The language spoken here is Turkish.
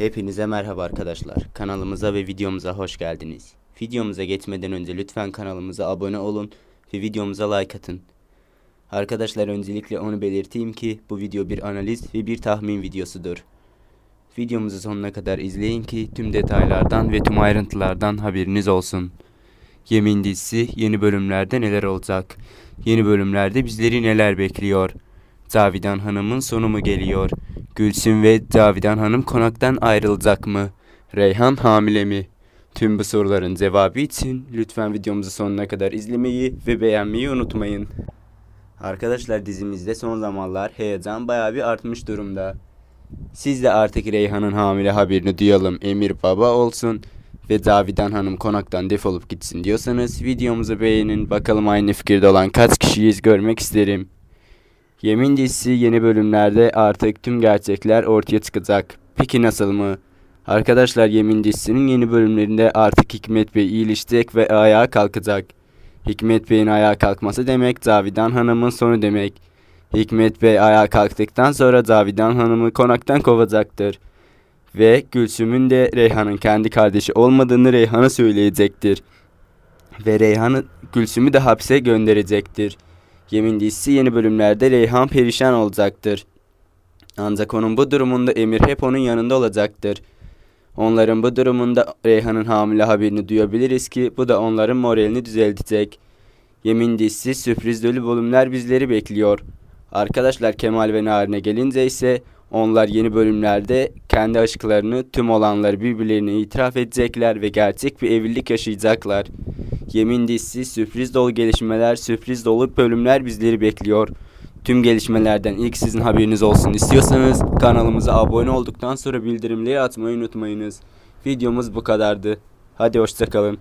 Hepinize merhaba arkadaşlar. Kanalımıza ve videomuza hoş geldiniz. Videomuza geçmeden önce lütfen kanalımıza abone olun ve videomuza like atın. Arkadaşlar öncelikle onu belirteyim ki bu video bir analiz ve bir tahmin videosudur. Videomuzu sonuna kadar izleyin ki tüm detaylardan ve tüm ayrıntılardan haberiniz olsun. Yemin dizisi yeni bölümlerde neler olacak? Yeni bölümlerde bizleri neler bekliyor? Cavidan Hanım'ın sonu mu geliyor? Gülsüm ve Cavidan Hanım konaktan ayrılacak mı? Reyhan hamile mi? Tüm bu soruların cevabı için lütfen videomuzu sonuna kadar izlemeyi ve beğenmeyi unutmayın. Arkadaşlar dizimizde son zamanlar heyecan bayağı bir artmış durumda. Siz de artık Reyhan'ın hamile haberini duyalım Emir baba olsun ve Cavidan Hanım konaktan defolup gitsin diyorsanız videomuzu beğenin bakalım aynı fikirde olan kaç kişiyiz görmek isterim. Yemin dizisi yeni bölümlerde artık tüm gerçekler ortaya çıkacak. Peki nasıl mı? Arkadaşlar Yemin dizisinin yeni bölümlerinde artık Hikmet Bey iyileşecek ve ayağa kalkacak. Hikmet Bey'in ayağa kalkması demek Cavidan Hanım'ın sonu demek. Hikmet Bey ayağa kalktıktan sonra Cavidan Hanım'ı konaktan kovacaktır. Ve Gülsüm'ün de Reyhan'ın kendi kardeşi olmadığını Reyhan'a söyleyecektir. Ve Reyhan'ı Gülsüm'ü de hapse gönderecektir. Yemin dizisi yeni bölümlerde Reyhan perişan olacaktır. Ancak onun bu durumunda Emir hep onun yanında olacaktır. Onların bu durumunda Reyhan'ın hamile haberini duyabiliriz ki bu da onların moralini düzeltecek. Yemin dizisi sürpriz dolu bölümler bizleri bekliyor. Arkadaşlar Kemal ve Narin'e gelince ise onlar yeni bölümlerde kendi aşklarını tüm olanları birbirlerine itiraf edecekler ve gerçek bir evlilik yaşayacaklar. Yemin dizisi sürpriz dolu gelişmeler, sürpriz dolu bölümler bizleri bekliyor. Tüm gelişmelerden ilk sizin haberiniz olsun istiyorsanız kanalımıza abone olduktan sonra bildirimleri atmayı unutmayınız. Videomuz bu kadardı. Hadi hoşçakalın.